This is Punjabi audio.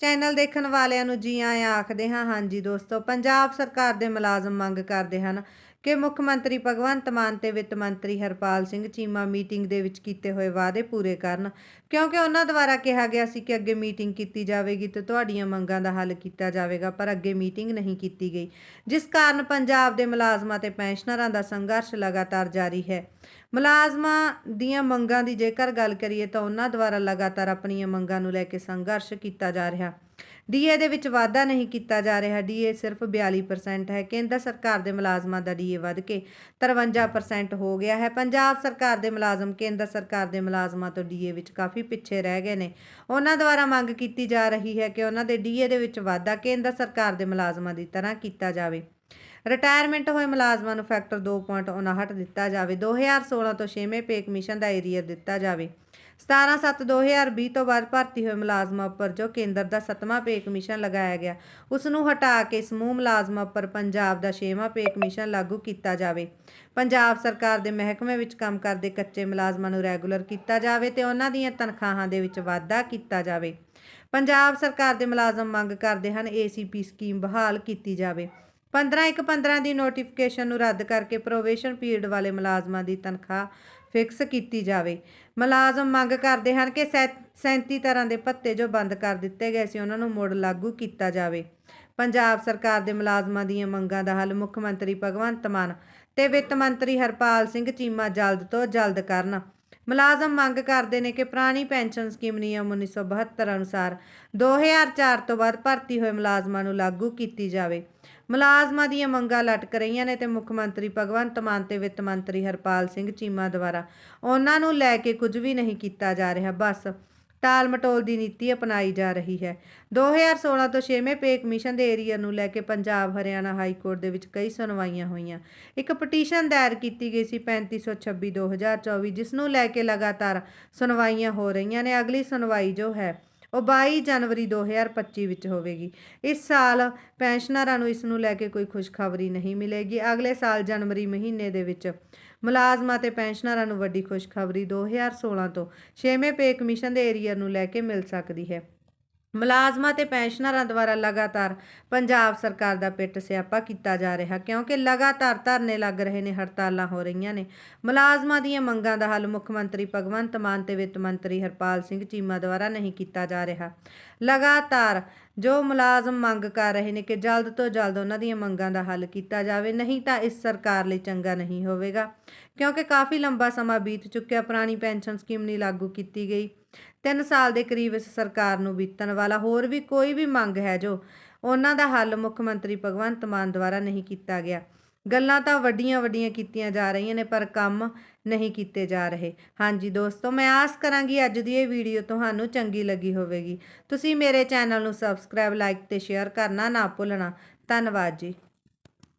ਚੈਨਲ ਦੇਖਣ ਵਾਲਿਆਂ ਨੂੰ ਜੀ ਆਇਆਂ ਆਖਦੇ ਹਾਂ, ਹਾਂਜੀ ਦੋਸਤੋ, ਪੰਜਾਬ ਸਰਕਾਰ ਦੇ ਮੁਲਾਜ਼ਮ ਮੰਗ ਕਰਦੇ ਹਨ ਕਿ ਮੁੱਖ ਮੰਤਰੀ ਭਗਵੰਤ ਮਾਨ ਤੇ ਵਿੱਤ ਮੰਤਰੀ ਹਰਪਾਲ ਸਿੰਘ ਚੀਮਾ ਮੀਟਿੰਗ ਦੇ ਵਿੱਚ ਕੀਤੇ ਹੋਏ ਵਾਅਦੇ ਪੂਰੇ ਕਰਨ, ਕਿਉਂਕਿ ਉਹਨਾਂ ਦੁਆਰਾ ਕਿਹਾ ਗਿਆ ਸੀ ਕਿ ਅੱਗੇ ਮੀਟਿੰਗ ਕੀਤੀ ਜਾਵੇਗੀ ਤੇ ਤੁਹਾਡੀਆਂ ਮੰਗਾਂ ਦਾ ਹੱਲ ਕੀਤਾ ਜਾਵੇਗਾ, ਪਰ ਅੱਗੇ ਮੀਟਿੰਗ ਨਹੀਂ ਕੀਤੀ ਗਈ। ਜਿਸ ਕਾਰਨ ਪੰਜਾਬ ਦੇ ਮੁਲਾਜ਼ਮਾਂ ਤੇ ਪੈਨਸ਼ਨਰਾਂ ਦਾ ਸੰਘਰਸ਼ ਲਗਾਤਾਰ ਜਾਰੀ ਹੈ। ਮੁਲਾਜ਼ਮਾਂ ਦੀਆਂ ਮੰਗਾਂ ਦੀ ਜੇਕਰ ਗੱਲ ਕਰੀਏ ਤਾਂ ਉਹਨਾਂ ਦੁਆਰਾ ਲਗਾਤਾਰ ਆਪਣੀਆਂ ਮੰਗਾਂ ਨੂੰ ਲੈ ਕੇ ਸੰਘਰਸ਼ ਕੀਤਾ ਜਾ ਰਿਹਾ। ਡੀਏ ਦੇ ਵਿੱਚ ਵਾਧਾ ਨਹੀਂ ਕੀਤਾ ਜਾ ਰਿਹਾ। ਡੀਏ ਸਿਰਫ 42% ਹੈ। ਕੇਂਦਰ ਸਰਕਾਰ ਦੇ ਮੁਲਾਜ਼ਮਾਂ ਦਾ ਡੀਏ ਵੱਧ ਕੇ 53% ਹੋ ਗਿਆ ਹੈ। ਪੰਜਾਬ ਸਰਕਾਰ ਦੇ ਮੁਲਾਜ਼ਮ, ਕੇਂਦਰ ਸਰਕਾਰ ਦੇ ਮੁਲਾਜ਼ਮਾਂ ਤੋਂ ਡੀਏ ਵਿੱਚ ਕਾਫੀ ਪਿੱਛੇ ਰਹਿ ਗਏ ਨੇ। ਉਹਨਾਂ ਦੁਆਰਾ ਮੰਗ ਕੀਤੀ ਜਾ ਰਹੀ ਹੈ ਕਿ ਉਹਨਾਂ ਦੇ ਡੀਏ ਦੇ ਵਿੱਚ ਵਾਧਾ ਕੇਂਦਰ ਸਰਕਾਰ ਦੇ ਮੁਲਾਜ਼ਮਾਂ ਦੀ ਤਰ੍ਹਾਂ ਕੀਤਾ ਜਾਵੇ। ਰਿਟਾਇਰਮੈਂਟ ਹੋਏ ਮੁਲਾਜ਼ਮਾਂ ਨੂੰ ਫੈਕਟਰ 2.59 ਦਿੱਤਾ ਜਾਵੇ। 2016 ਤੋਂ 6ਵੇਂ ਪੇ ਕਮਿਸ਼ਨ ਦਾ ਏਰੀਅਰ ਦਿੱਤਾ ਜਾਵੇ। 17/7/2020 ਤੋਂ ਬਾਅਦ ਭਰਤੀ ਹੋਏ ਮੁਲਾਜ਼ਮਾਂ ਉੱਪਰ ਜੋ ਕੇਂਦਰ ਦਾ 7ਵਾਂ ਪੇ ਕਮਿਸ਼ਨ ਲਗਾਇਆ ਗਿਆ ਉਸ ਨੂੰ ਹਟਾ ਕੇ ਸਮੂਹ ਮੁਲਾਜ਼ਮਾਂ ਉੱਪਰ ਪੰਜਾਬ ਦਾ 6ਵਾਂ ਪੇ ਕਮਿਸ਼ਨ ਲਾਗੂ ਕੀਤਾ ਜਾਵੇ। ਪੰਜਾਬ ਸਰਕਾਰ ਦੇ ਮਹਿਕਮੇ ਵਿੱਚ ਕੰਮ ਕਰਦੇ ਕੱਚੇ ਮੁਲਾਜ਼ਮਾਂ ਨੂੰ ਰੈਗੂਲਰ ਕੀਤਾ ਜਾਵੇ ਤੇ ਉਹਨਾਂ ਦੀਆਂ ਤਨਖਾਹਾਂ ਦੇ ਵਿੱਚ ਵਾਧਾ ਕੀਤਾ ਜਾਵੇ। ਪੰਜਾਬ ਸਰਕਾਰ ਦੇ ਮੁਲਾਜ਼ਮ ਮੰਗ ਕਰਦੇ ਹਨ ਏਸੀਪੀ ਸਕੀਮ ਬਹਾਲ ਕੀਤੀ ਜਾਵੇ। 15 ਇੱਕ 15 ਦੀ ਨੋਟੀਫਿਕੇਸ਼ਨ ਨੂੰ ਰੱਦ ਕਰਕੇ ਪ੍ਰੋਵੇਸ਼ਨ ਪੀਰੀਅਡ ਵਾਲੇ ਮੁਲਾਜ਼ਮਾਂ ਦੀ ਤਨਖਾਹ ਫਿਕਸ ਕੀਤੀ ਜਾਵੇ। ਮੁਲਾਜ਼ਮ ਮੰਗ ਕਰਦੇ ਹਨ ਕਿ ਸੈ- 37 ਤਰ੍ਹਾਂ ਦੇ ਭੱਤੇ ਜੋ ਬੰਦ ਕਰ ਦਿੱਤੇ ਗਏ ਸੀ, ਉਹਨਾਂ ਨੂੰ ਮੁੜ ਲਾਗੂ ਕੀਤਾ ਜਾਵੇ। ਪੰਜਾਬ ਸਰਕਾਰ ਦੇ ਮੁਲਾਜ਼ਮਾਂ ਦੀਆਂ ਮੰਗਾਂ ਦਾ ਹੱਲ ਮੁੱਖ ਮੰਤਰੀ ਭਗਵੰਤ ਮਾਨ ਤੇ ਵਿੱਤ ਮੰਤਰੀ ਹਰਪਾਲ ਸਿੰਘ ਚੀਮਾ ਜਲਦ ਤੋਂ ਜਲਦ ਕਰਨ। ਮੁਲਾਜ਼ਮ ਮੰਗ ਕਰਦੇ ਨੇ ਕਿ ਪੁਰਾਣੀ ਪੈਨਸ਼ਨ ਸਕੀਮ ਨਿਯਮ 1972 ਅਨੁਸਾਰ 2004 ਤੋਂ ਬਾਅਦ ਭਰਤੀ ਹੋਏ ਮੁਲਾਜ਼ਮਾਂ ਨੂੰ ਲਾਗੂ ਕੀਤੀ ਜਾਵੇ। ਮੁਲਾਜ਼ਮਾਂ ਦੀਆਂ ਮੰਗਾਂ ਲਟਕ ਰਹੀਆਂ ਨੇ ਤੇ ਮੁੱਖ ਮੰਤਰੀ ਭਗਵੰਤ ਮਾਨ ਤੇ ਵਿੱਤ ਮੰਤਰੀ ਹਰਪਾਲ ਸਿੰਘ ਚੀਮਾ ਦੁਆਰਾ ਉਹਨਾਂ ਨੂੰ ਲੈ ਕੇ ਕੁਝ ਵੀ ਨਹੀਂ ਕੀਤਾ ਜਾ ਰਿਹਾ। ਬਸ ਟਾਲ ਮਟੋਲ ਦੀ ਨੀਤੀ ਅਪਣਾਈ ਜਾ ਰਹੀ ਹੈ। 2016 ਤੋਂ 6ਵੇਂ ਪੇ ਕਮਿਸ਼ਨ ਦੇ ਏਰੀਆ ਨੂੰ ਲੈ ਕੇ ਪੰਜਾਬ, ਹਰਿਆਣਾ ਹਾਈ ਕੋਰਟ ਦੇ ਵਿੱਚ ਕਈ ਸੁਣਵਾਈਆਂ ਹੋਈਆਂ। ਇੱਕ ਪਟੀਸ਼ਨ ਦਾਇਰ ਕੀਤੀ ਗਈ ਸੀ 3526 2024 ਜਿਸ ਨੂੰ ਲੈ ਕੇ ਲਗਾਤਾਰ ਸੁਣਵਾਈਆਂ ਹੋ ਰਹੀਆਂ ਨੇ। ਅਗਲੀ ਸੁਣਵਾਈ ਜੋ ਹੈ ਉਹ 22 ਜਨਵਰੀ 2025 ਵਿੱਚ ਹੋਵੇਗੀ। ਇਸ ਸਾਲ ਪੈਨਸ਼ਨਰਾਂ ਨੂੰ ਇਸ ਨੂੰ ਲੈ ਕੇ ਕੋਈ ਖੁਸ਼ਖਬਰੀ ਨਹੀਂ ਮਿਲੇਗੀ। ਅਗਲੇ ਸਾਲ ਜਨਵਰੀ ਮਹੀਨੇ ਦੇ ਵਿੱਚ ਮੁਲਾਜ਼ਮਾਂ ਤੇ ਪੈਨਸ਼ਨਰਾਂ ਨੂੰ ਵੱਡੀ ਖੁਸ਼ਖਬਰੀ 2016 ਤੋਂ 6ਵੇਂ ਪੇ ਕਮਿਸ਼ਨ ਦੇ ਏਰੀਆ ਨੂੰ ਲੈ ਕੇ ਮਿਲ ਸਕਦੀ ਹੈ। ਮੁਲਾਜ਼ਮਾਂ ਤੇ ਪੈਨਸ਼ਨਰਾਂ ਦੁਆਰਾ ਲਗਾਤਾਰ ਪੰਜਾਬ ਸਰਕਾਰ ਦਾ ਪਿੱਟ ਸਿਆਪਾ ਕੀਤਾ ਜਾ ਰਿਹਾ, ਕਿਉਂਕਿ ਲਗਾਤਾਰ ਧਰਨੇ ਲੱਗ ਰਹੇ ਨੇ, ਹੜਤਾਲਾਂ ਹੋ ਰਹੀਆਂ ਨੇ। ਮੁਲਾਜ਼ਮਾਂ ਦੀਆਂ ਮੰਗਾਂ ਦਾ ਹੱਲ ਮੁੱਖ ਮੰਤਰੀ ਭਗਵੰਤ ਮਾਨ ਤੇ ਵਿੱਤ ਮੰਤਰੀ ਹਰਪਾਲ ਸਿੰਘ ਚੀਮਾ ਦੁਆਰਾ ਨਹੀਂ ਕੀਤਾ ਜਾ ਰਿਹਾ। ਲਗਾਤਾਰ ਜੋ ਮੁਲਾਜ਼ਮ ਮੰਗ ਕਰ ਰਹੇ ਨੇ ਕਿ ਜਲਦ ਤੋਂ ਜਲਦ ਉਹਨਾਂ ਦੀਆਂ ਮੰਗਾਂ ਦਾ ਹੱਲ ਕੀਤਾ ਜਾਵੇ, ਨਹੀਂ ਤਾਂ ਇਸ ਸਰਕਾਰ ਲਈ ਚੰਗਾ ਨਹੀਂ ਹੋਵੇਗਾ। ਕਿਉਂਕਿ ਕਾਫੀ ਲੰਬਾ ਸਮਾਂ ਬੀਤ ਚੁੱਕਿਆ, ਪੁਰਾਣੀ ਪੈਨਸ਼ਨ ਸਕੀਮ ਨਹੀਂ ਲਾਗੂ ਕੀਤੀ ਗਈ। 3 ਸਾਲ ਦੇ ਕਰੀਬ ਇਸ ਸਰਕਾਰ ਨੂੰ ਬੀਤਣ ਵਾਲਾ ਹੋਰ ਵੀ ਕੋਈ ਵੀ ਮੰਗ ਹੈ ਜੋ ਉਹਨਾਂ ਦਾ ਹੱਲ ਮੁੱਖ ਮੰਤਰੀ ਭਗਵੰਤ ਮਾਨ ਦੁਆਰਾ ਨਹੀਂ ਕੀਤਾ ਗਿਆ। ਗੱਲਾਂ ਤਾਂ ਵੱਡੀਆਂ ਵੱਡੀਆਂ ਕੀਤੀਆਂ ਜਾ ਰਹੀਆਂ ਨੇ, ਪਰ ਕੰਮ ਨਹੀਂ ਕੀਤੇ ਜਾ ਰਹੇ। ਹਾਂਜੀ ਦੋਸਤੋ, ਮੈਂ ਆਸ ਕਰਾਂਗੀ ਅੱਜ ਦੀ ਇਹ ਵੀਡੀਓ ਤੁਹਾਨੂੰ ਚੰਗੀ ਲੱਗੀ ਹੋਵੇਗੀ। ਤੁਸੀਂ ਮੇਰੇ ਚੈਨਲ ਨੂੰ ਸਬਸਕ੍ਰਾਈਬ ਲਾਈਕ ਤੇ ਸ਼ੇਅਰ ਕਰਨਾ ਨਾ ਭੁੱਲਣਾ। ਧੰਨਵਾਦ ਜੀ।